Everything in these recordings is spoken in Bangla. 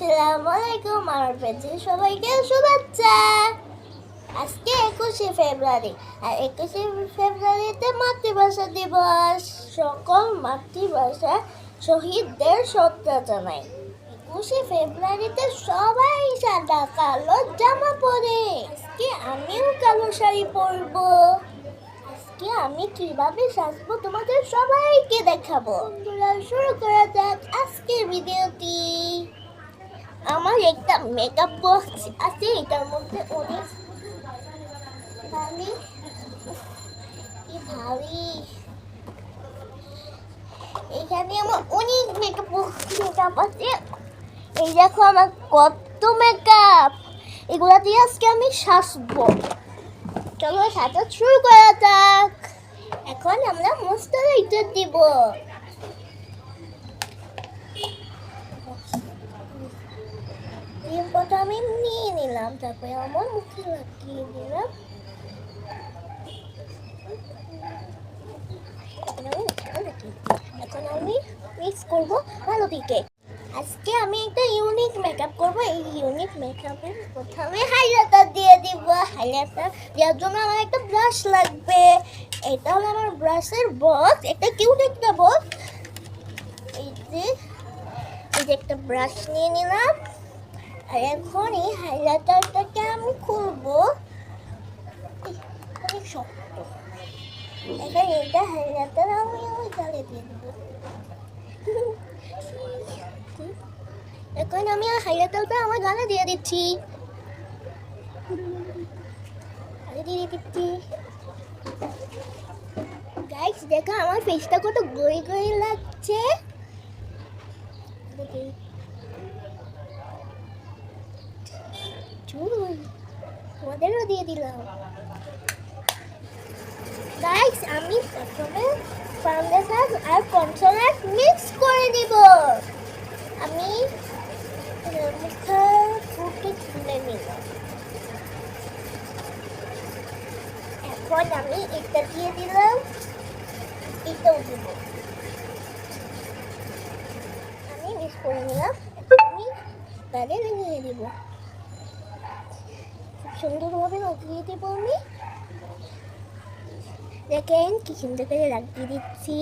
আসসালামু আলাইকুম, আমার পেজে সবাইকে শুভেচ্ছা। আজকে একুশে ফেব্রুয়ারি, আর একুশে ফেব্রুয়ারিতে মাতৃভাষা দিবস। সকল মাতৃভাষা শহীদদের শ্রদ্ধা জানাই। একুশে ফেব্রুয়ারিতে সবাই সাদা, কালো জামা পরে। আজকে আমিও কালো শাড়ি পরবো। আজকে আমি কীভাবে সাজবো তোমাদের সবাইকে দেখাবো। শুরু করা যাক আজকের ভিডিওটি। আমার একটা মেকআপ বক্স আছে এটার মধ্যে অনেক উফ, কি ভারী। এখানে আমার অনেক মেকআপ মেকআপ আছে। এই দেখো আমার কত মেকআপ এগুলা দিয়ে আজকে আমি সাজবো। চলো সাজা শুরু করা যাক। এখন আমরা মশলা দিব। ডিম প্রথমে নিয়ে নিলাম, তারপরে আমার মুখে লাগিয়ে দিলাম। এখন আমি আমি মিক্স করব ভালো দিকে আজকে আমি একটা ইউনিক মেকআপ করব, এই ইউনিক মেকআপের প্রথমে হাইলাইটার দিয়ে দিব। হাইলাইটার দেওয়ার জন্য আমার একটা ব্রাশ লাগবে। এটা হলো আমার ব্রাশের বক্স একটা কিউট একটা বক্স এই যে এই যে একটা ব্রাশ নিয়ে নিলাম। আর এখন এই হাইলাইটারটাকে আমি খুলবো। অনেক শক্ত। এখন এটা হাইলাইটার আমি ওই গালে দিয়ে দেবো। এখন আমি হাইলাইটারটা আমার গালে দিয়ে দিচ্ছি। দিয়ে দিচ্ছি। গাইস দেখো আমার ফেসটা কত গই গই লাগছে দেখি। চুল তোমাদেরও দিয়ে দিলাম। গাইস আমি প্রথমে ফাউন্ডেশন আর কনসিলার মিক্স করে দিব। আমি মুখের ফুটে তুলে নিলাম এখন আমি এটা দিয়ে দিলাম। এটাও দিব। আমি মিক্স করে নিলাম। আমি গালে লাগিয়ে দিব। সুন্দরভাবে লাগিয়ে দেবো আমি দেখেন কি সুন্দর করে লাগিয়ে দিচ্ছি।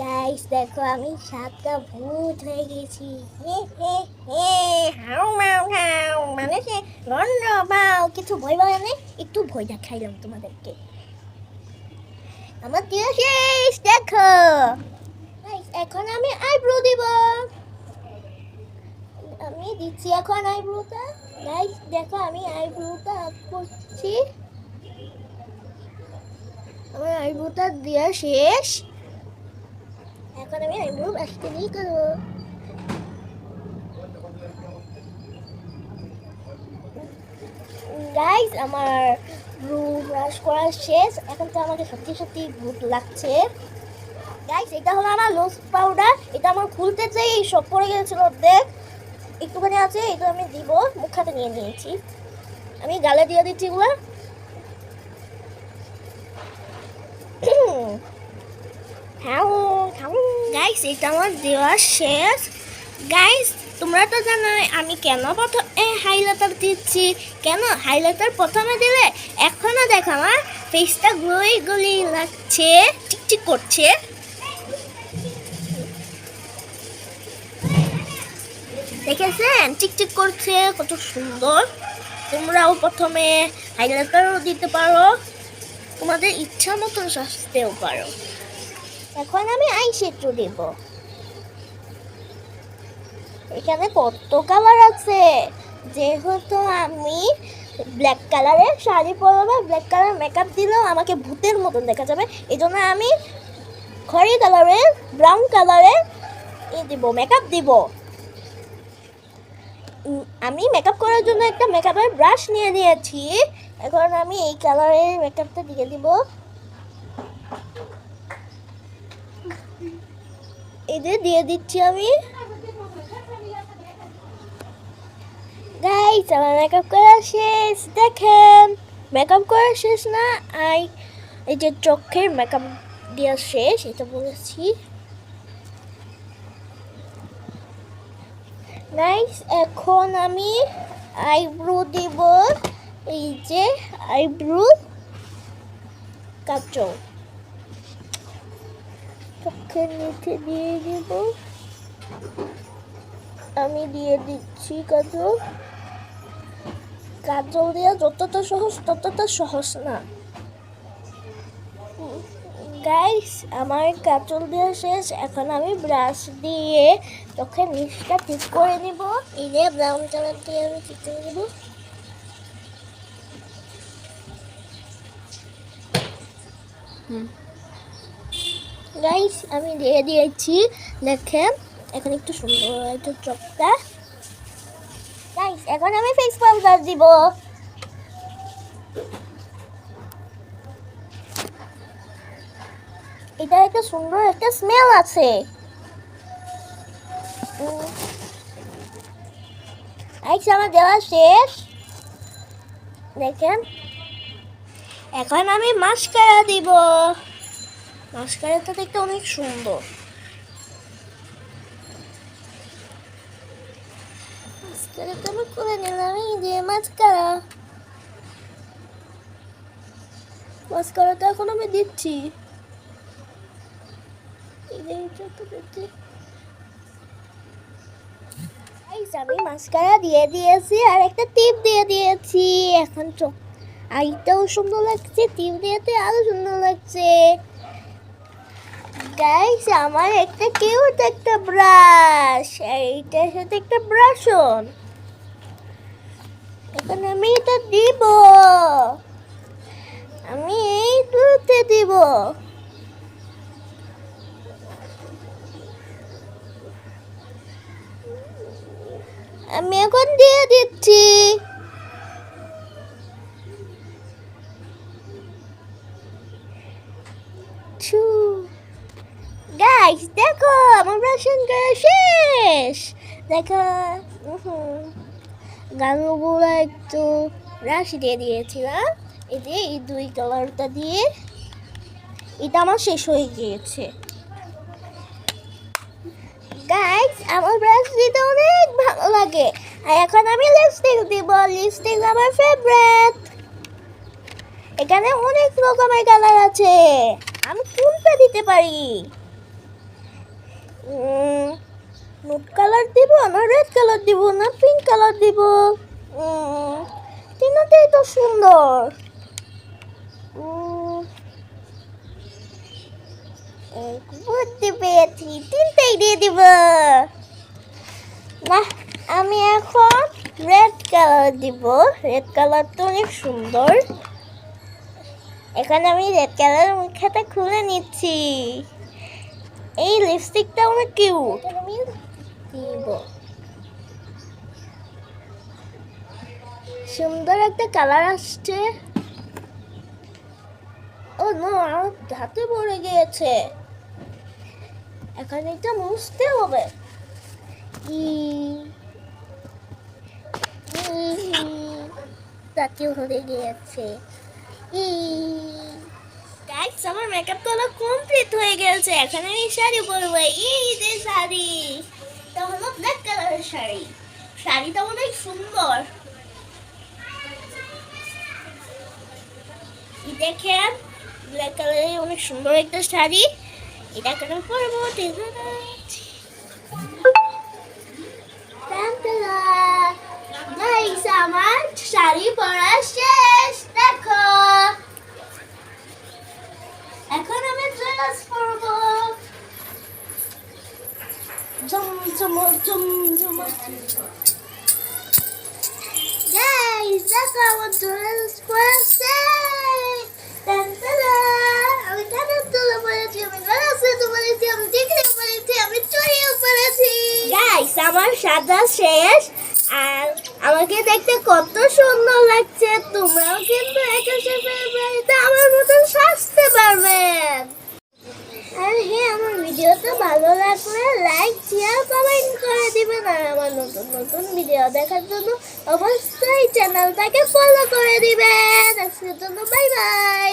গাইস দেখো আমি সাতটা ভূত হয়ে গেছি। মানে সে রন্ড বাউ কিছু ভয় ভয় নেই একটু ভয় দেখাইলাম তোমাদেরকে। আমার দিয়ে শেষ, দেখো। এখন আমি আইব্রো দিব। আমি দিচ্ছি এখন আইব্রোটা গাইস দেখো আমি আইব্রোটা করছি। আমার আইব্রোটা দেওয়া শেষ। এখন আমি আইব্রো আসতে নিয়ে করব। গাইস আমার ব্রু ব্রাশ করা শেষ। এখন তো আমাকে সত্যি সত্যি ভূত লাগছে। গাইস এটা হলো আমার লোস পাউডার এটা আমার খুলতে চাই সব পড়ে গেছিল দেখ। একটুখানি আছে এটা আমি দিব মুখ হাতে নিয়ে নিয়েছি। আমি গালে দিয়ে দিচ্ছি এগুলো। গাইস এটা আমার দেওয়া শেষ। গাইস তোমরা তো জানো আমি কেন প্রথমে হাইলাইটার দিচ্ছি। কেন? হাইলাইটার প্রথমে দিলে এখনও দেখো আমার ফেসটা গ্লোই গ্লোই লাগছে, চিকচিক করছে। দেখেছেন? চিকচিক করছে, কত সুন্দর। তোমরাও প্রথমে হাইলাইটারও দিতে পারো। তোমাদের ইচ্ছা মতন সাজতেও পারো। এখন আমি আইশ্যাডো দেব। এখানে কত কালার আছে? যেহেতু আমি ব্ল্যাক কালারের শাড়ি পরবো ব্ল্যাক কালার মেকআপ দিলেও আমাকে ভূতের মতন দেখা যাবে। এই জন্য আমি খড়ি কালারের ব্রাউন কালারের ই দিব মেকআপ দিব। আমি মেকআপ করার জন্য একটা মেকআপের ব্রাশ নিয়ে নিয়েছি। এখন আমি এই কালারের মেকআপটা দিয়ে দিব। যে দিয়ে দিচ্ছি আমি। গাইস আমার মেকআপ করা শেষ। দেখেন মেকআপ করা শেষ না আই এই যে চোখের মেকআপ দেওয়া শেষ, এটা বলেছি। গাইস এখন আমি আইব্রো দিব। এই যে আইব্রো কাজল চোখের নিচে দিয়ে দিব। আমি দিয়ে দিচ্ছি কাজল। কাজল দেওয়া যতটা সহজ ততটা সহজ না। গাইস আমার কাজল দেওয়া শেষ। এখন আমি ব্রাশ দিয়ে চোখের নিচটা ঠিক করে নিব। এই যে ব্রাউন কালার দিয়ে আমি ঠিক করে নেব। গাইস আমি দিয়ে দিয়েছি দেখেন এখন একটু সুন্দর একটু চোখটা। গাইস এখন আমি ফেস পাউডার দিব। এটা একটা সুন্দর একটা স্মেল আছে। আইস, আমার দেওয়া শেষ। দেখেন। এখন আমি মাস্কারা দিব। মাস্কারাটা দেখতে অনেক সুন্দর। মাস্কারাটা আমি করে নিলাম, এই যে মাস্কারা মাস্কারাটা এখন আমি দিচ্ছি। আমি মাস্কারা দিয়ে দিয়েছি আর একটা টিপ দিয়ে দিয়েছি। এখন চোখ আইটাও সুন্দর লাগছে, টিপ দিয়েতে আরও সুন্দর লাগছে। গাইস আমার একটা কিউট একটা ব্রাশ আর এইটার সাথে একটা ব্রাশন এখন আমি এটা দিব। আমি এই দুতে দিব। আমি এখন দিয়ে দিচ্ছি। গাইস দেখো, আমার ব্রাশন করা শেষ। দেখো গালগুলো একটু ব্রাশ দিয়ে দিয়েছিলাম যে এই দুই কালারটা দিয়ে। এটা আমার শেষ হয়ে গিয়েছে। গাইস আমার ব্রাশ দিতে অনেক ভালো লাগে। আর এখন আমি লিপস্টিক দিব। লিপস্টিক আমার ফেভারিট এখানে অনেক রকমের কালার আছে। আমি কোনটা দিতে পারি? নুট কালার দিব না রেড কালার দিব না পিঙ্ক কালার দিব? তিনটাই তো সুন্দর। বুঝতে পেরেছি, তিনটাই দিয়ে দিব। না, আমি এখন রেড কালার দিব। রেড কালার তো অনেক সুন্দর। এখানে আমি রেড কালার মুখটা খুলে নিচ্ছি। এই লিপস্টিকটা অনেক কিউট আমি দিব। সুন্দর একটা কালার আসছে। ও, নো, আমার হাতে পড়ে গিয়েছে। এখন এটা মুছতে হবে। ই তাতে হয়ে গিয়েছে। ই গাইস আমার মেকআপ তোলা কমপ্লিট হয়ে গেছে। এখন আমি শাড়ি পরবো। যে শাড়ি। এটা হলো ব্ল্যাক কালারের শাড়ি। শাড়িটা অনেক সুন্দর। এই দেখেন ব্ল্যাক কালারের অনেক সুন্দর একটা শাড়ি। এটা কেন পরবো গাইস আমার শাড়ি পরা শেষ দেখো এখন আমি ড্রেস পরবো জম জম জম জম গাইস দেখো আমার ড্রেস পরা শেষ আমার সাজা শেষ। আর আমাকে দেখতে কত সুন্দর লাগছে। তোমরাও কিন্তু একুশে ফেব্রুয়ারিতে আমার মতন সাজতে পারবেন আর হ্যাঁ আমার ভিডিওটা ভালো লাগলে লাইক শেয়ার কমেন্ট করে দিবেন আর আমার নতুন নতুন ভিডিও দেখার জন্য অবশ্যই চ্যানেলটাকে ফলো করে দিবেন আজকের জন্য বাই বাই